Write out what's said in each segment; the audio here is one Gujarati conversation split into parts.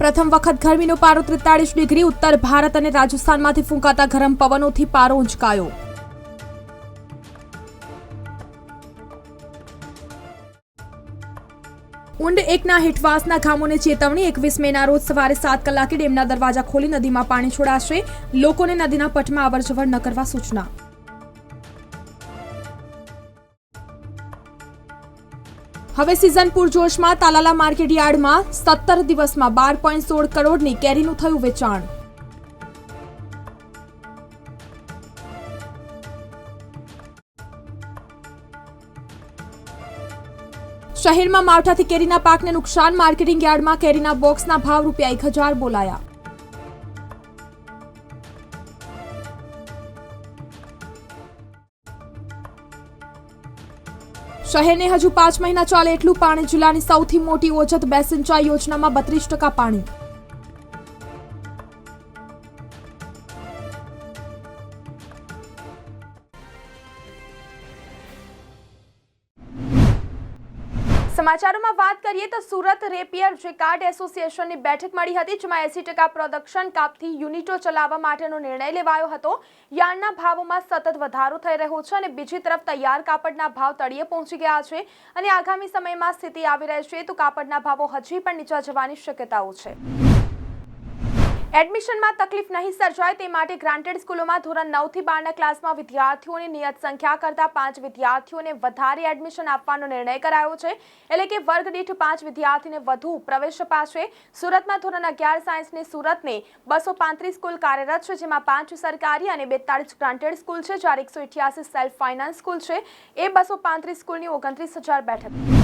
પ્રથમ વખત ગરમીનો પારો ત્રેતાળીસ ડિગ્રી, ઉત્તર ભારત અને રાજસ્થાનમાંથી ફૂંકાતા ગરમ પવનોથી પારો ઉંચકાયો. ઊંડ એકના હેઠવાસના ગામોને ચેતવણી, એકવીસ મેના રોજ સવારે સાત કલાકે ડેમના દરવાજા ખોલી નદીમાં પાણી છોડાશે. લોકોને નદીના પટમાં અવરજવર ન કરવા સૂચના. હવે સિઝન પૂરજોશમાં તાલાલા માર્કેટ યાર્ડમાં સત્તર દિવસમાં બાર પોઈન્ટ સોળ કરોડની કેરીનું થયું વેચાણ. શહેરમાં માવઠાથી કેરીના પાકને નુકસાન, માર્કેટિંગ યાર્ડમાં કેરીના બોક્સના ભાવ રૂપિયા એક હજાર બોલાયા. શહેરને હજુ પાંચ મહિના ચાલે એટલું પાણી જિલ્લાની સૌથી મોટી ઓજત બે સિંચાઈ યોજનામાં બત્રીસ ટકા પાણી. સમાચારોમાં વાત કરીએ તો સુરત રેપિયર જેકાર્ડ એસોસિએશનની બેઠક મળી હતી, જેમાં એસી ટકા પ્રોડક્શન કાપથી યુનિટો ચલાવવા માટેનો નિર્ણય લેવાયો હતો. યાર્ડના ભાવોમાં સતત વધારો થઈ રહ્યો છે અને બીજી તરફ તૈયાર કાપડના ભાવ તળિયે પહોંચી ગયા છે અને આગામી સમયમાં સ્થિતિ આવી રહેશે તો કાપડના ભાવો હજી પણ નીચા જવાની શક્યતાઓ છે. એડમિશનમાં તકલીફ નહીં સર્જાય તે માટે ગ્રાન્ટેડ સ્કૂલોમાં ધોરણ નવથી બારના ક્લાસમાં વિદ્યાર્થીઓની નિયત સંખ્યા કરતાં પાંચ વિદ્યાર્થીઓને વધારે એડમિશન આપવાનો નિર્ણય કરાયો છે. એટલે કે વર્ગ દીઠ પાંચ વિદ્યાર્થીને વધુ પ્રવેશ અપાશે. સુરતમાં ધોરણ અગિયાર સાયન્સની સુરતને બસો પાંત્રીસ સ્કૂલ કાર્યરત છે, જેમાં પાંચ સરકારી અને બેતાળીસ ગ્રાન્ટેડ સ્કૂલ છે, જ્યારે એકસો અઠ્યાસી સેલ્ફ ફાઇનાન્સ સ્કૂલ છે. એ બસો પાંત્રીસ સ્કૂલની ઓગણત્રીસ હજાર બેઠક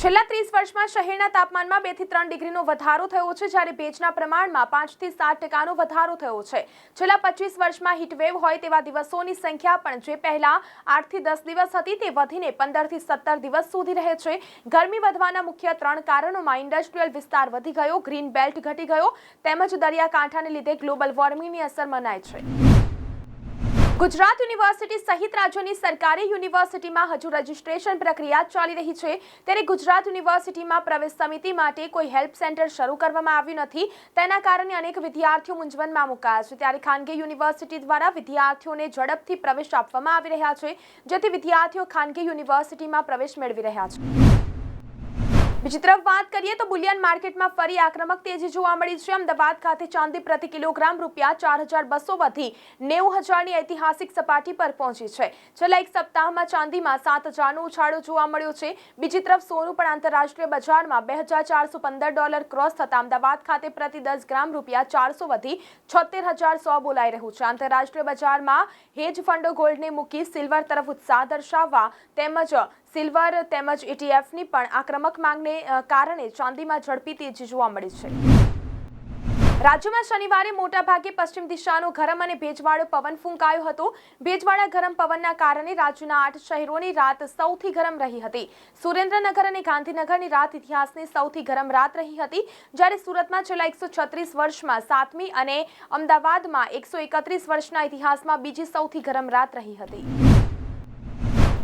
છેલ્લા ત્રીસ વર્ષમાં શહેરના તાપમાનમાં બેથી ત્રણ ડિગ્રીનો વધારો થયો છે, જ્યારે ભેજના પ્રમાણમાં પાંચથી સાત ટકાનો વધારો થયો છે. છેલ્લા પચીસ વર્ષમાં હીટવેવ હોય તેવા દિવસોની સંખ્યા પણ જે પહેલા આઠથી દસ દિવસ હતી, તે વધીને પંદરથી સત્તર દિવસ સુધી રહે છે. ગરમી વધવાના મુખ્ય ત્રણ કારણોમાં ઇન્ડસ્ટ્રીયલ વિસ્તાર વધી ગયો, ગ્રીન બેલ્ટ ઘટી ગયો, તેમજ દરિયાકાંઠાને લીધે ગ્લોબલ વોર્મિંગની અસર મનાય છે. ગુજરાત યુનિવર્સિટી સહિત રાજ્યની સરકારી યુનિવર્સિટીમાં હજુ રજીસ્ટ્રેશન પ્રક્રિયા ચાલી રહી છે. ત્યારે ગુજરાત યુનિવર્સિટીમાં પ્રવેશ સમિતિ માટે કોઈ હેલ્પ સેન્ટર શરૂ કરવામાં આવ્યું નથી. તેના કારણે અનેક વિદ્યાર્થીઓ મૂંઝવણમાં મુકાયા છે. ત્યારે ખાનગી યુનિવર્સિટી દ્વારા વિદ્યાર્થીઓને ઝડપથી પ્રવેશ આપવામાં આવી રહ્યા છે, જેથી વિદ્યાર્થીઓ ખાનગી યુનિવર્સિટીમાં પ્રવેશ મેળવી રહ્યા છે. બીજી તરફ વાત કરીએ તો બુલિયન માર્કેટમાં ફરી આક્રમક તેજી જોવા મળી છે. અમદાવાદ ખાતે ચાંદી પ્રતિ કિલોગ્રામ રૂપિયા ચાર હજાર બસો વધી નેવું હજારની ઐતિહાસિક સપાટી પર પહોંચી છે. છેલ્લા એક સપ્તાહમાં ચાંદીમાં સાત હજારનો ઉછાળો જોવા મળ્યો છે. બીજી તરફ સોનું પણ આંતરરાષ્ટ્રીય બજારમાં બે હજાર ચારસો પંદર ડોલર ક્રોસ થતા અમદાવાદ ખાતે પ્રતિ દસ ગ્રામ રૂપિયા ચારસો વધી છોતેર હજાર સો બોલાઈ રહ્યું છે. આંતરરાષ્ટ્રીય બજારમાં હેજ ફંડો ગોલ્ડને મૂકી સિલ્વર તરફ ઉત્સાહ દર્શાવવા તેમજ સિલ્વર તેમજ ઇટીએફની પણ આક્રમક માંગને કારણે ચાંદીમાં ઝડપી તેજી જોવા મળી છે. રાજ્યમાં શનિવારે મોટાભાગે પશ્ચિમ દિશાનો ગરમ અને ભેજવાળો પવન ફૂંકાયો હતો. ભેજવાળા ગરમ પવનના કારણે રાજ્યના આઠ શહેરોની રાત સૌથી ગરમ રહી હતી. સુરેન્દ્રનગર અને ગાંધીનગરની રાત ઇતિહાસની સૌથી ગરમ રાત રહી હતી, જ્યારે સુરતમાં છેલ્લા એકસો છત્રીસ વર્ષમાં સાતમી અને અમદાવાદમાં એકસો એકત્રીસ વર્ષના ઇતિહાસમાં બીજી સૌથી ગરમ રાત રહી હતી.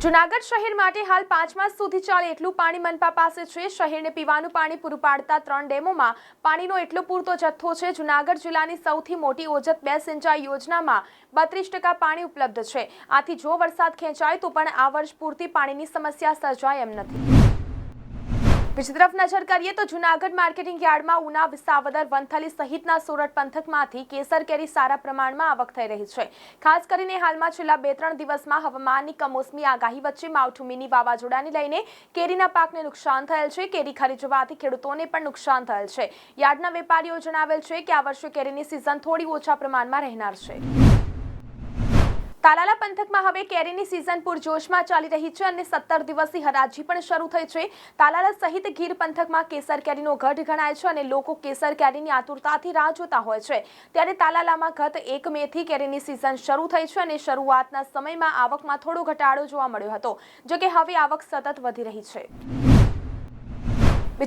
જુનાગઢ શહેર માટે હાલ પાંચ માસ સુધી ચાલે એટલું પાણી મનપા પાસે છે. શહેરને પીવાનું પાણી પૂરું પાડતા ત્રણ ડેમોમાં પાણીનો એટલો પૂરતો જથ્થો છે. જુનાગઢ જિલ્લાની સૌથી મોટી ઓજત બે સિંચાઈ યોજનામાં બત્રીસ ટકા પાણી ઉપલબ્ધ છે. આથી જો વરસાદ ખેંચાય તો પણ આ વર્ષ પૂરતી પાણીની સમસ્યા સર્જાય એમ નથી. બીજી તરફ નજર કરીએ તો જુનાગઢ માર્કેટિંગ યાર્ડમાં ઉના વિસાવદર વંથલી સહિતના સોરઠ પંથકમાંથી કેસર કેરી સારા પ્રમાણમાં આવક થઈ રહી છે. ખાસ કરીને હાલમાં છેલ્લા બે ત્રણ દિવસમાં હવામાનની કમોસમી આગાહી વચ્ચે માવઠું મિની વાવાઝોડાને લઈને કેરીના પાકને નુકસાન થયેલ છે. કેરી ખરી જવાથી ખેડૂતોને પણ નુકસાન થયેલ છે. યાર્ડના વેપારીઓ જણાવેલ છે કે આ વર્ષે કેરીની સિઝન થોડી ઓછા પ્રમાણમાં રહેનાર છે. તાલાલા પંથકમાં હવે કેરીની સિઝન પૂરજોશમાં ચાલી રહી છે અને સત્તર દિવસની હરાજી પણ શરૂ થઈ છે. તાલાલા સહિત ગીર પંથકમાં કેસર કેરીનો ગઢ ગણાય છે અને લોકો કેસર કેરીની આતુરતાથી રાહ જોતા હોય છે. ત્યારે તાલાલામાં ગત એક મેથી કેરીની સિઝન શરૂ થઈ છે અને શરૂઆતના સમયમાં આવકમાં થોડો ઘટાડો જોવા મળ્યો હતો જો કે હવે આવક સતત વધી રહી છે.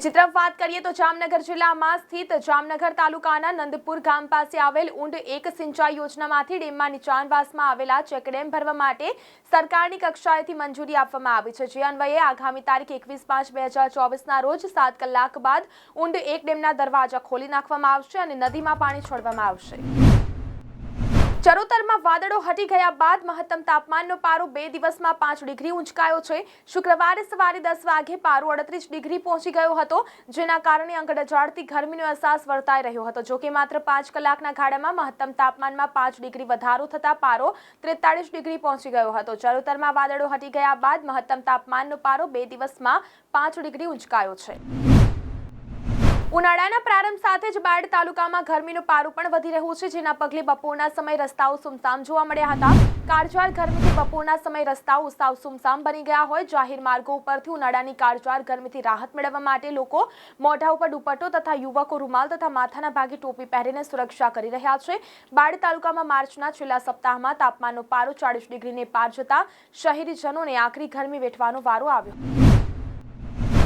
તરફ વાત કરીએ તો જામનગર જિલ્લામાં સ્થિત જામનગર તાલુકાના નંદપુર ગામ પાસે આવેલ ઊંડ એક સિંચાઈ યોજનામાંથી ડેમમાં નીચાણવાસમાં આવેલા ચેકડેમ ભરવા માટે સરકારની કક્ષાએથી મંજૂરી આપવામાં આવી છે. જે અન્વયે આગામી તારીખ એકવીસ પાંચ બે હજાર ચોવીસના રોજ સાત કલાક બાદ ઊંડ એક ડેમના દરવાજા ખોલી નાખવામાં આવશે અને નદીમાં પાણી છોડવામાં આવશે. ચરોતરમાં વાદળો હટી ગયા બાદ મહત્તમ તાપમાનનો પારો બે દિવસમાં પાંચ ડિગ્રી ઊંચકાયો છે. શુક્રવારે સવારે દસ વાગે પારો અડત્રીસ ડિગ્રી પહોંચી ગયો હતો, જેના કારણે અંગડજાળતી ગરમીનો અહેસાસ વર્તાઈ રહ્યો હતો. જોકે માત્ર પાંચ કલાકના ગાળામાં મહત્તમ તાપમાનમાં પાંચ ડિગ્રી વધારો થતાં પારો ત્રેતાળીસ ડિગ્રી પહોંચી ગયો હતો. ચરોતરમાં વાદળો હટી ગયા બાદ મહત્તમ તાપમાનનો પારો બે દિવસમાં પાંચ ડિગ્રી ઊંચકાયો છે. ઉનાળાના પ્રારંભ સાથે જ બાડ તાલુકામાં ગરમીનું પારું પણ વધી રહ્યું છે, જેના પગલે બપોરના સમય રસ્તાઓ સુમસામ જોવા મળ્યા હતા. કારજવાર ગરમીથી બપોરના સમય રસ્તાઓ સાવ સુમસામ બની ગયા હોય. જાહેર માર્ગો ઉપરથી ઉનાળાની કારજવાર ગરમીથી રાહત મેળવવા માટે લોકો મોઢા ઉપર દુપટ્ટો તથા યુવકો રૂમાલ તથા માથાના ભાગે ટોપી પહેરીને સુરક્ષા કરી રહ્યા છે. બાડ તાલુકામાં માર્ચના છેલ્લા સપ્તાહમાં તાપમાનનો પારો ચાળીસ ડિગ્રીને પાર જતા શહેરીજનોને આકરી ગરમી વેઠવાનો વારો આવ્યો.